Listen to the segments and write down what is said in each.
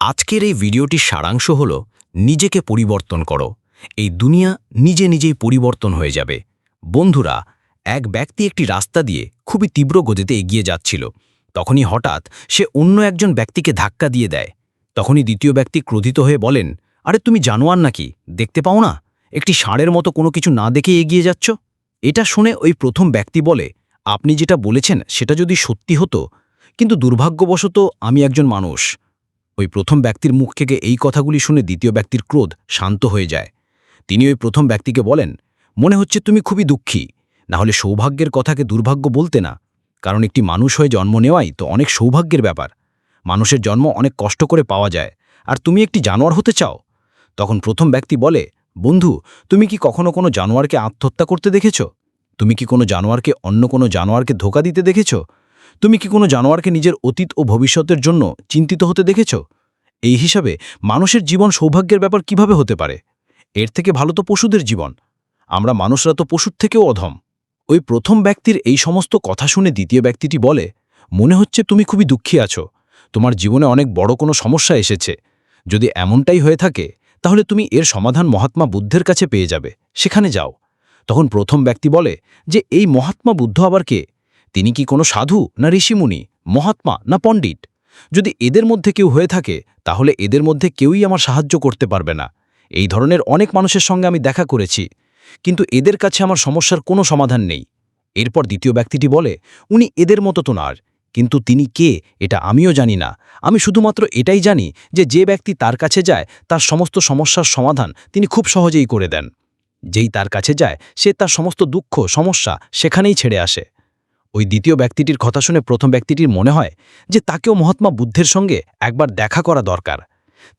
আজকের এই ভিডিওটির সারাংশ হল, নিজেকে পরিবর্তন করো। এই দুনিয়া নিজে নিজেই পরিবর্তন হয়ে যাবে। বন্ধুরা, এক ব্যক্তি একটি রাস্তা দিয়ে খুবই তীব্র গতিতে এগিয়ে যাচ্ছিল। তখনই হঠাৎ সে অন্য একজন ব্যক্তিকে ধাক্কা দিয়ে দেয়। তখনই দ্বিতীয় ব্যক্তি ক্রোধিত হয়ে বলেন, আরে, তুমি জানোয়ার নাকি? দেখতে পাও না? একটি ষাঁড়ের মতো কোনো কিছু না দেখে এগিয়ে যাচ্ছ? এটা শুনে ওই প্রথম ব্যক্তি বলে, আপনি যেটা বলেছেন সেটা যদি সত্যি হতো, কিন্তু দুর্ভাগ্যবশত আমি একজন মানুষ। ওই প্রথম ব্যক্তির মুখ থেকে এই কথাগুলি শুনে দ্বিতীয় ব্যক্তির ক্রোধ শান্ত হয়ে যায়। তিনি ওই প্রথম ব্যক্তিকে বলেন, মনে হচ্ছে তুমি খুবই দুঃখী। না হলে সৌভাগ্যের কথাকে দুর্ভাগ্য বলতে না। কারণ একটি মানুষ হয়ে জন্ম নেওয়াই তো অনেক সৌভাগ্যের ব্যাপার। মানুষের জন্ম অনেক কষ্ট করে পাওয়া যায়। আর তুমি একটি জানোয়ার হতে চাও? তখন প্রথম ব্যক্তি বলে, বন্ধু, তুমি কি কখনো কোনো জানোয়ারকে আত্মহত্যা করতে দেখেছ? তুমি কি কোনো জানোয়ারকে অন্য কোনো জানোয়ারকে ধোকা দিতে দেখেছ? তুমি কি কোনো জানোয়ারকে নিজের অতীত ও ভবিষ্যতের জন্য চিন্তিত হতে দেখেছ? এই হিসাবে মানুষের জীবন সৌভাগ্যের ব্যাপার কীভাবে হতে পারে? এর থেকে ভালো তো পশুদের জীবন। আমরা মানুষরা তো পশুর থেকেও অধম। ওই প্রথম ব্যক্তির এই সমস্ত কথা শুনে দ্বিতীয় ব্যক্তিটি বলে, মনে হচ্ছে তুমি খুবই দুঃখী আছো। তোমার জীবনে অনেক বড় কোনো সমস্যা এসেছে। যদি এমনটাই হয়ে থাকে, তাহলে তুমি এর সমাধান মহাত্মা বুদ্ধের কাছে পেয়ে যাবে। সেখানে যাও। তখন প্রথম ব্যক্তি বলে, যে এই মহাত্মা বুদ্ধ আবার কে? তিনি কি কোনো সাধু, না ঋষিমুনি, মহাত্মা, না পণ্ডিত? যদি এদের মধ্যে কেউ হয়ে থাকে, তাহলে এদের মধ্যে কেউই আমার সাহায্য করতে পারবে না। এই ধরনের অনেক মানুষের সঙ্গে আমি দেখা করেছি। কিন্তু এদের কাছে আমার সমস্যার কোনো সমাধান নেই। এরপর দ্বিতীয় ব্যক্তিটি বলে, উনি এদের মতো তো নার কিন্তু তিনি কে, এটা আমিও জানি না। আমি শুধুমাত্র এটাই জানি যে যে ব্যক্তি তার কাছে যায়, তার সমস্ত সমস্যার সমাধান তিনি খুব সহজেই করে দেন। যেই তার কাছে যায়, সে তার সমস্ত দুঃখ, সমস্যা সেখানেই ছেড়ে আসে। ওই দ্বিতীয় ব্যক্তিটির কথা শুনে প্রথম ব্যক্তিটির মনে হয় যে তাকেও মহাত্মা বুদ্ধের সঙ্গে একবার দেখা করা দরকার।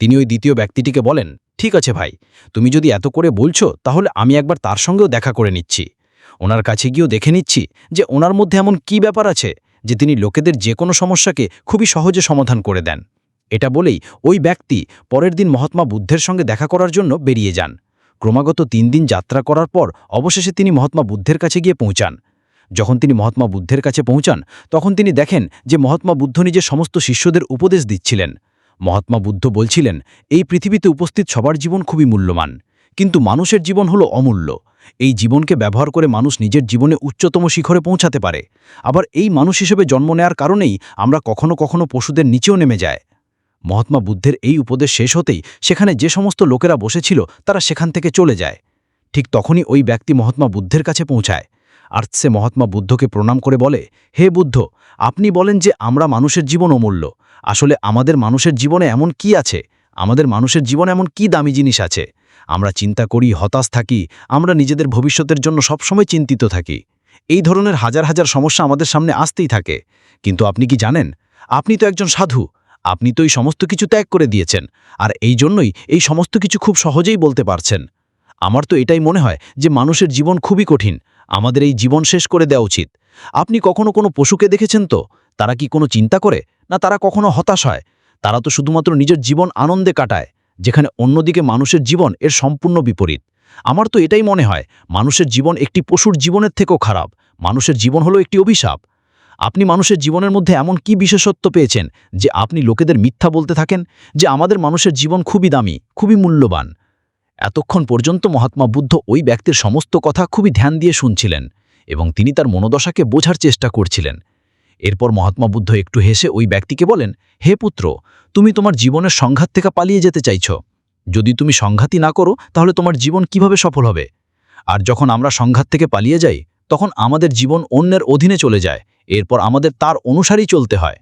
তিনি ওই দ্বিতীয় ব্যক্তিটিকে বলেন, ঠিক আছে ভাই, তুমি যদি এত করে বলছো, তাহলে আমি একবার তার সঙ্গেও দেখা করে নিচ্ছি। ওনার কাছে গিয়েও দেখে নিচ্ছি যে ওনার মধ্যে এমন কি ব্যাপার আছে যে তিনি লোকেদের যে কোনো সমস্যাকে খুবই সহজে সমাধান করে দেন। এটা বলেই ওই ব্যক্তি পরের দিন মহাত্মা বুদ্ধের সঙ্গে দেখা করার জন্য বেরিয়ে যান। ক্রমাগত তিন দিন যাত্রা করার পর অবশেষে তিনি মহাত্মা বুদ্ধের কাছে গিয়ে পৌঁছান। যখন তিনি মহাত্মা বুদ্ধের কাছে পৌঁছান, তখন তিনি দেখেন যে মহাত্মা বুদ্ধ নিজের সমস্ত শিষ্যদের উপদেশ দিচ্ছিলেন। মহাত্মা বুদ্ধ বলছিলেন, এই পৃথিবীতে উপস্থিত সবার জীবন খুবই মূল্যবান, কিন্তু মানুষের জীবন হলো অমূল্য। এই জীবনকে ব্যবহার করে মানুষ নিজের জীবনে উচ্চতম শিখরে পৌঁছাতে পারে। আবার এই মানুষ হিসেবে জন্ম নেয়ার কারণেই আমরা কখনো কখনো পশুদের নিচেও নেমে যায় মহাত্মা বুদ্ধের এই উপদেশ শেষ হতেই সেখানে যে সমস্ত লোকেরা বসেছিল, তারা সেখান থেকে চলে যায়। ঠিক তখনই ওই ব্যক্তি মহাত্মা বুদ্ধের কাছে পৌঁছায়। আর মহাত্মা বুদ্ধকে প্রণাম করে বলে, হে বুদ্ধ, আপনি বলেন যে আমরা মানুষের জীবন অমূল্য। আসলে আমাদের মানুষের জীবনে এমন কি আছে? আমাদের মানুষের জীবনে এমন কি দামি জিনিস আছে? আমরা চিন্তা করি, হতাশ থাকি, আমরা নিজেদের ভবিষ্যতের জন্য সবসময় চিন্তিত থাকি। এই ধরনের হাজার হাজার সমস্যা আমাদের সামনে আসতেই থাকে। কিন্তু আপনি কি জানেন? আপনি তো একজন সাধু। আপনি তো এই সমস্ত কিছু ত্যাগ করে দিয়েছেন। আর এই জন্যই এই সমস্ত কিছু খুব সহজেই বলতে পারছেন। আমার তো এটাই মনে হয় যে মানুষের জীবন খুবই কঠিন। আমাদের এই জীবন শেষ করে দেওয়া উচিত। আপনি কখনো কোনো পশুকে দেখেছেন তো? তারা কি কোনো চিন্তা করে? না, তারা কখনো হতাশ হয়? তারা তো শুধুমাত্র নিজের জীবন আনন্দে কাটায়, যেখানে অন্যদিকে মানুষের জীবন এর সম্পূর্ণ বিপরীত। আমার তো এটাই মনে হয়, মানুষের জীবন একটি পশুর জীবনের থেকেও খারাপ, মানুষের জীবন হলো একটি অভিশাপ। আপনি মানুষের জীবনের মধ্যে এমন কি বিশেষত্ব পেয়েছেন যে আপনি লোকেদের মিথ্যা বলতে থাকেন? যে আমাদের মানুষের জীবন খুবই দামি, খুবই মূল্যবান। এতক্ষণ পর্যন্ত মহাত্মা বুদ্ধ ওই ব্যক্তির সমস্ত কথা খুবই ধ্যান দিয়ে শুনছিলেন এবং তিনি তার মনোদশাকে বোঝার চেষ্টা করছিলেন। এরপর মহাত্মা বুদ্ধ একটু হেসে ওই ব্যক্তিকে বলেন, হে পুত্র, তুমি তোমার জীবনের সংঘাত থেকে পালিয়ে যেতে চাইছ। যদি তুমি সংঘাতই না করো, তাহলে তোমার জীবন কীভাবে সফল হবে? আর যখন আমরা সংঘাত থেকে পালিয়ে যাই, তখন আমাদের জীবন অন্যের অধীনে চলে যায়। এরপর আমাদের তার অনুসারেই চলতে হয়।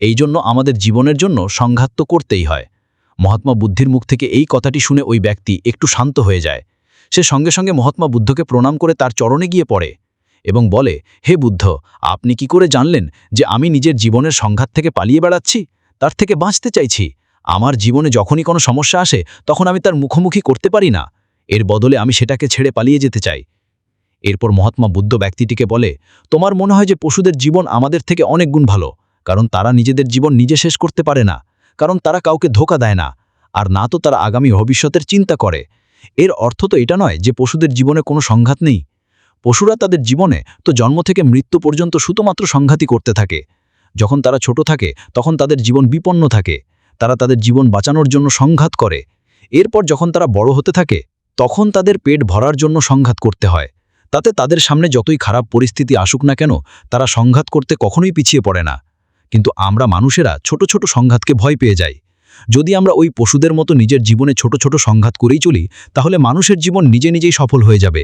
এই জন্য আমাদের জীবনের জন্য সংঘাত তো করতেই হয়। মহাত্মা বুদ্ধির মুখ থেকে এই কথাটি শুনে ওই ব্যক্তি একটু শান্ত হয়ে যায়। সে সঙ্গে সঙ্গে মহাত্মা বুদ্ধকে প্রণাম করে তার চরণে গিয়ে পড়ে এবং বলে, হে বুদ্ধ, আপনি কি করে জানলেন যে আমি নিজের জীবনের সংঘাত থেকে পালিয়ে বেড়াচ্ছি? তার থেকে বাঁচতে চাইছি। আমার জীবনে যখনই কোনো সমস্যা আসে, তখন আমি তার মুখোমুখি করতে পারি না। এর বদলে আমি সেটাকে ছেড়ে পালিয়ে যেতে চাই। এরপর মহাত্মা বুদ্ধ ব্যক্তিটিকে বলে, তোমার মনে হয় যে পশুদের জীবন আমাদের থেকে অনেক গুণ ভালো, কারণ তারা নিজেদের জীবন নিজে শেষ করতে পারে না। কারণ তারা কাউকে ধোকা দেয় না, আর না তো তারা আগামী ভবিষ্যতের চিন্তা করে। এর অর্থ তো এটা নয় যে পশুদের জীবনে কোনো সংঘাত নেই। পশুরা তাদের জীবনে তো জন্ম থেকে মৃত্যু পর্যন্ত শুধুমাত্র সংঘাতই করতে থাকে। যখন তারা ছোট থাকে, তখন তাদের জীবন বিপন্ন থাকে। তারা তাদের জীবন বাঁচানোর জন্য সংঘাত করে। এরপর যখন তারা বড় হতে থাকে, তখন তাদের পেট ভরার জন্য সংঘাত করতে হয়। তাতে তাদের সামনে যতই খারাপ পরিস্থিতি আসুক না কেন, তারা সংঘাত করতে কখনোই পিছিয়ে পড়ে না। কিন্তু আমরা মানুষেরা ছোট ছোট সংঘাতকে ভয় পেয়ে যাই। যদি আমরা ওই পশুদের মতো নিজের জীবনে ছোট ছোট সংঘাত করেই চলি, তাহলে মানুষের জীবন নিজে নিজেই সফল হয়ে যাবে।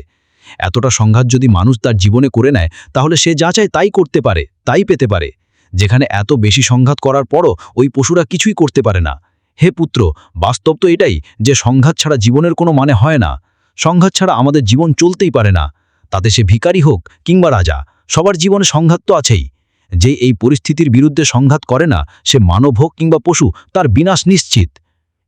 এতটা সংঘাত যদি মানুষ তার জীবনে করে নেয়, তাহলে সে যা চায় তাই করতে পারে, তাই পেতে পারে। যেখানে এত বেশি সংঘাত করার পরও ওই পশুরা কিছুই করতে পারে না। হে পুত্র, বাস্তব তো এটাই যে সংঘাত ছাড়া জীবনের কোনো মানে হয় না। সংঘাত ছাড়া আমাদের জীবন চলতেই পারে না। তাতে সে ভিখারি হোক কিংবা রাজা, সবার জীবনে সংঘাত তো আছেই। যে এই পরিস্থিতির বিরুদ্ধে সংঘাত করে না, সে মানব হোক কিংবা পশু, তার বিনাশ নিশ্চিত।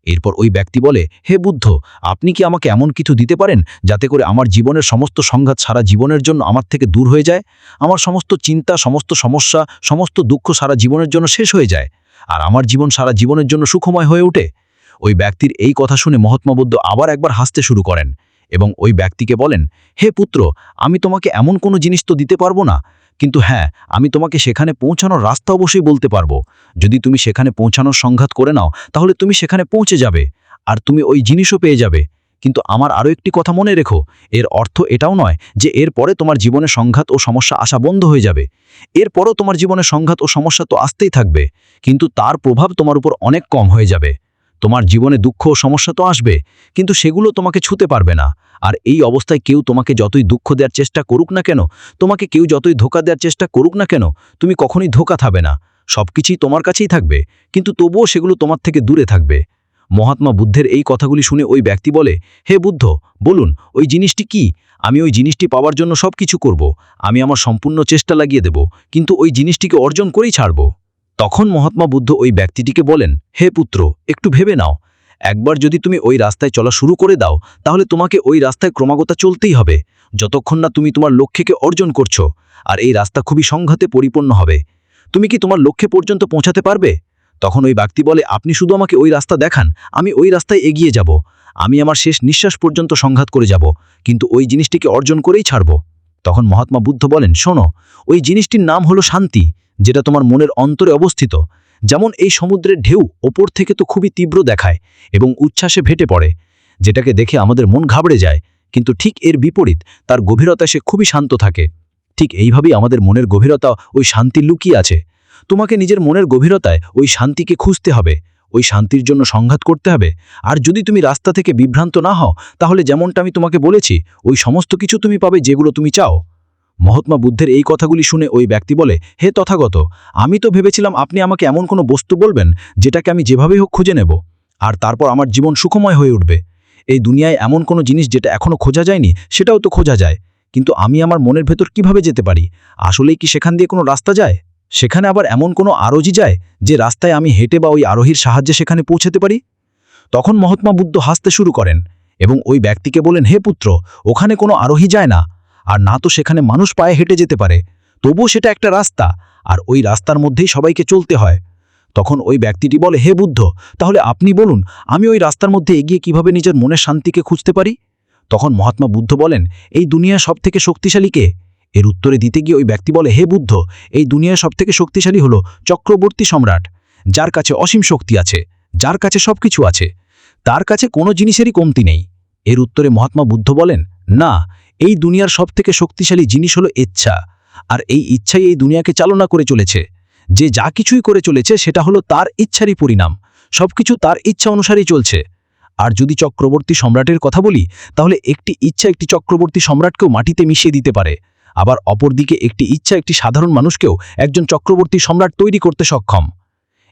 এরপর ওই ব্যক্তি বলে, হে বুদ্ধ, আপনি কি আমাকে এমন কিছু দিতে পারেন যাতে করে আমার জীবনের সমস্ত সংঘাত সারা জীবনের জন্য আমার থেকে দূর হয়ে যায়? আমার সমস্ত চিন্তা, সমস্ত সমস্যা, সমস্ত দুঃখ সারা জীবনের জন্য শেষ হয়ে যায়, আর আমার জীবন সারা জীবনের জন্য সুখময় হয়ে ওঠে? ওই ব্যক্তির এই কথা শুনে মহাত্মা বুদ্ধ আবার একবার হাসতে শুরু করেন এবং ওই ব্যক্তিকে বলেন, হে পুত্র, আমি তোমাকে এমন কোনো জিনিস তো দিতে পারব না। কিন্তু হ্যাঁ আমি তোমাকে সেখানে পৌঁছানোর রাস্তা অবশ্যই বলতে পারব। যদি তুমি সেখানে পৌঁছানোর সংঘাত করে নাও, তাহলে তুমি সেখানে পৌঁছে যাবে আর তুমি ওই জিনিসও পেয়ে যাবে। কিন্তু আমার আরও একটি কথা মনে রেখো, এর অর্থ এটাও নয় যে এর পরে তোমার জীবনে সংঘাত ও সমস্যা আসা বন্ধ হয়ে যাবে। এরপরও তোমার জীবনে সংঘাত ও সমস্যা তো আসতেই থাকবে, কিন্তু তার প্রভাব তোমার উপর অনেক কম হয়ে যাবে। তোমার জীবনে দুঃখ ও সমস্যা তো আসবে, কিন্তু সেগুলো তোমাকে ছুতে পারবে না। আর এই অবস্থায় কেউ তোমাকে যতই দুঃখ দেওয়ার চেষ্টা করুক না কেন, তোমাকে কেউ যতই ধোকা দেওয়ার চেষ্টা করুক না কেন, তুমি কখনোই ধোকা থাকবে না। সবকিছুই তোমার কাছেই থাকবে, কিন্তু তবুও সেগুলো তোমার থেকে দূরে থাকবে। মহাত্মা বুদ্ধের এই কথাগুলি শুনে ওই ব্যক্তি বলে, হে বুদ্ধ, বলুন, ওই জিনিসটি কি? আমি ওই জিনিসটি পাওয়ার জন্য সব কিছু করব, আমি আমার সম্পূর্ণ চেষ্টা লাগিয়ে দেব, কিন্তু ওই জিনিসটিকে অর্জন করেই ছাড়ব। তখন মহাত্মা বুদ্ধ ওই ব্যক্তিটিকে বলেন, হে পুত্র, একটু ভেবে নাও। একবার যদি তুমি ওই রাস্তায় চলা শুরু করে দাও, তাহলে তোমাকে ওই রাস্তায় ক্রমাগত চলতেই হবে। যতক্ষণ না তুমি তোমার লক্ষ্যকে অর্জন করছ, আর এই রাস্তা খুবই সংঘাতে পরিপূর্ণ হবে। তুমি কি তোমার লক্ষ্যে পর্যন্ত পৌঁছাতে পারবে? তখন ওই ব্যক্তি বলে, আপনি শুধু আমাকে ওই রাস্তা দেখান, আমি ওই রাস্তায় এগিয়ে যাব। আমি আমার শেষ নিঃশ্বাস পর্যন্ত সংঘাত করে যাব, কিন্তু ওই জিনিসটিকে অর্জন করেই ছাড়ব। তখন মহাত্মা বুদ্ধ বলেন, শোনো, ওই জিনিসটির নাম হলো শান্তি। যেটা তোমার মনের অন্তরে অবস্থিত। যেমন এই সমুদ্রের ঢেউ ওপর থেকে তো খুবই তীব্র দেখায় এবং উচ্ছ্বাসে ভেটে পড়ে, যেটাকে দেখে আমাদের মন ঘাবড়ে যায়। কিন্তু ঠিক এর বিপরীত, তার গভীরতা সে খুবই শান্ত থাকে। ঠিক এইভাবেই আমাদের মনের গভীরতা ওই শান্তি লুকিয়ে আছে। তোমাকে নিজের মনের গভীরতায় ওই শান্তিকে খুঁজতে হবে। ওই শান্তির জন্য সংঘাত করতে হবে। আর যদি তুমি রাস্তা থেকে বিভ্রান্ত না হও, তাহলে যেমনটা আমি তোমাকে বলেছি, ওই সমস্ত কিছু তুমি পাবে যেগুলো তুমি চাও। মহাত্মা বুদ্ধের এই কথাগুলি শুনে ওই ব্যক্তি বলে, হে তথাগত, আমি তো ভেবেছিলাম আপনি আমাকে এমন কোনো বস্তু বলবেন যেটাকে আমি যেভাবেই হোক খুঁজে নেব, আর তারপর আমার জীবন সুখময় হয়ে উঠবে। এই দুনিয়ায় এমন কোনো জিনিস যেটা এখনও খোঁজা যায়নি, সেটাও তো খোঁজা যায়। কিন্তু আমি আমার মনের ভেতর কীভাবে যেতে পারি? আসলেই কি সেখান দিয়ে কোনো রাস্তা যায়? সেখানে আবার এমন কোনো আরোহী যায় যে রাস্তায় আমি হেঁটে বা ওই আরোহীর সাহায্যে সেখানে পৌঁছাতে পারি? তখন মহাত্মা বুদ্ধ হাসতে শুরু করেন এবং ওই ব্যক্তিকে বলেন, হে পুত্র, ওখানে কোনো আরোহী যায় না। আর না তো সেখানে মানুষ পায়ে হেঁটে যেতে পারে। তবুও সেটা একটা রাস্তা, আর ওই রাস্তার মধ্যেই সবাইকে চলতে হয়। তখন ওই ব্যক্তিটি বলে, হে বুদ্ধ, তাহলে আপনি বলুন, আমি ওই রাস্তার মধ্যে এগিয়ে কীভাবে নিজের মনের শান্তিকে খুঁজতে পারি? তখন মহাত্মা বুদ্ধ বলেন, এই দুনিয়া সব থেকে শক্তিশালী কে? এর উত্তরে দিতে গিয়ে ওই ব্যক্তি বলে, হে বুদ্ধ, এই দুনিয়া সব থেকে শক্তিশালী হলো চক্রবর্তী সম্রাট, যার কাছে অসীম শক্তি আছে, যার কাছে সবকিছু আছে, তার কাছে কোনো জিনিসেরই কমতি নেই। এর উত্তরে মহাত্মা বুদ্ধ বলেন, না এই দুনিয়ার সব থেকে শক্তিশালী জিনিস হলো ইচ্ছা। আর এই ইচ্ছাই এই দুনিয়াকে চালনা করে চলেছে। যে যা কিছুই করে চলেছে, সেটা হলো তার ইচ্ছারই পরিণাম। সবকিছু তার ইচ্ছা অনুসারেই চলছে। আর যদি চক্রবর্তী সম্রাটের কথা বলি, তাহলে একটি ইচ্ছা একটি চক্রবর্তী সম্রাটকেও মাটিতে মিশিয়ে দিতে পারে। আবার অপরদিকে একটি ইচ্ছা একটি সাধারণ মানুষকেও একজন চক্রবর্তী সম্রাট তৈরি করতে সক্ষম।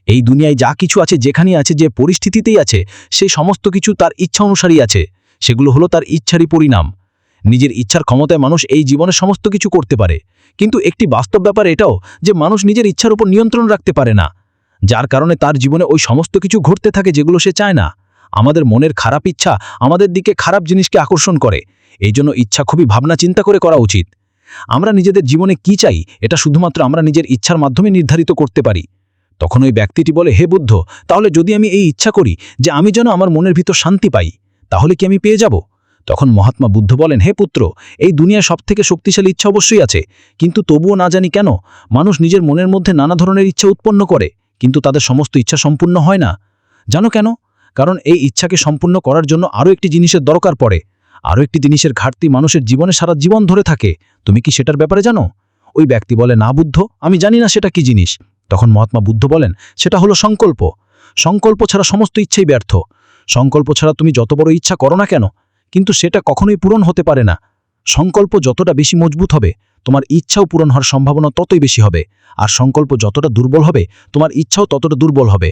এই দুনিয়ায় যা কিছু আছে যেখানে আছে, যে পরিস্থিতিতেই আছে, সেই সমস্ত কিছু তার ইচ্ছা অনুসারী আছে। সেগুলো হলো তার ইচ্ছারই পরিণাম। নিজের ইচ্ছার ক্ষমতায় মানুষ এই জীবনে সমস্ত কিছু করতে পারে। কিন্তু একটি বাস্তব ব্যাপার এটাও যে মানুষ নিজের ইচ্ছার উপর নিয়ন্ত্রণ রাখতে পারে না। যার কারণে তার জীবনে ওই সমস্ত কিছু ঘটতে থাকে যেগুলো সে চায় না। আমাদের মনের খারাপ ইচ্ছা আমাদের দিকে খারাপ জিনিসকে আকর্ষণ করে। এই জন্য ইচ্ছা খুবই ভাবনা চিন্তা করে করা উচিত। আমরা নিজেদের জীবনে কি চাই এটা শুধুমাত্র আমরা নিজের ইচ্ছার মাধ্যমে নির্ধারিত করতে পারি। তখন ওই ব্যক্তিটি বলে, হে বুদ্ধ, তাহলে যদি আমি এই ইচ্ছা করি যে আমি যেন আমার মনের ভিতর শান্তি পাই, তাহলে কি আমি পেয়ে যাব? তখন মহাত্মা বুদ্ধ বলেন, হে পুত্র, এই দুনিয়ার সবথেকে শক্তিশালী ইচ্ছা অবশ্যই আছে। কিন্তু তবুও না জানি কেন, মানুষ নিজের মনের মধ্যে নানা ধরনের ইচ্ছা উৎপন্ন করে, কিন্তু তাদের সমস্ত ইচ্ছা সম্পূর্ণ হয় না। জানো কেন? কারণ এই ইচ্ছাকে সম্পূর্ণ করার জন্য আরও একটি জিনিসের দরকার পড়ে। আরও একটি জিনিসের ঘাটতি মানুষের জীবনে সারা জীবন ধরে থাকে। তুমি কি সেটার ব্যাপারে জানো? ওই ব্যক্তি বলে, না বুদ্ধ, আমি জানি না সেটা কি জিনিস। তখন মহাত্মা বুদ্ধ বলেন, সেটা হলো সংকল্প। সংকল্প ছাড়া সমস্ত ইচ্ছাই ব্যর্থ। সংকল্প ছাড়া তুমি যত বড় ইচ্ছা করো না কেন কিন্তু সেটা কখনোই পূরণ হতে পারে না। সংকল্প যতটা বেশি মজবুত হবে, তোমার ইচ্ছাও পূরণ হওয়ার সম্ভাবনা ততই বেশি হবে। আর সংকল্প যতটা দুর্বল হবে, তোমার ইচ্ছাও ততটা দুর্বল হবে।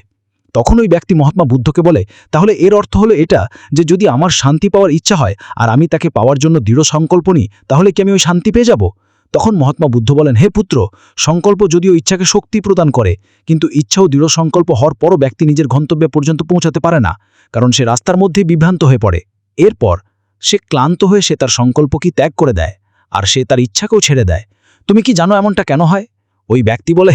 তখন ওই ব্যক্তি মহাত্মা বুদ্ধকে বলে, তাহলে এর অর্থ হলো এটা, যে যদি আমার শান্তি পাওয়ার ইচ্ছা হয়, আর আমি তাকে পাওয়ার জন্য দৃঢ় সংকল্প নিই, তাহলে কি আমি ওই শান্তি পেয়ে যাব? তখন মহাত্মা বুদ্ধ বলেন, হে পুত্র, সংকল্প যদিও ইচ্ছাকে শক্তি প্রদান করে, কিন্তু ইচ্ছাও দৃঢ় সংকল্প হওয়ার পরও ব্যক্তি নিজের গন্তব্যে পর্যন্ত পৌঁছাতে পারে না, কারণ সে রাস্তার মধ্যেই বিভ্রান্ত হয়ে পড়ে। এরপর সে ক্লান্ত হয়ে সে তার সংকল্প কি ত্যাগ করে দেয়, আর সে তার ইচ্ছাকেও ছেড়ে দেয়। তুমি কি জানো এমনটা কেন হয়? ওই ব্যক্তি বলে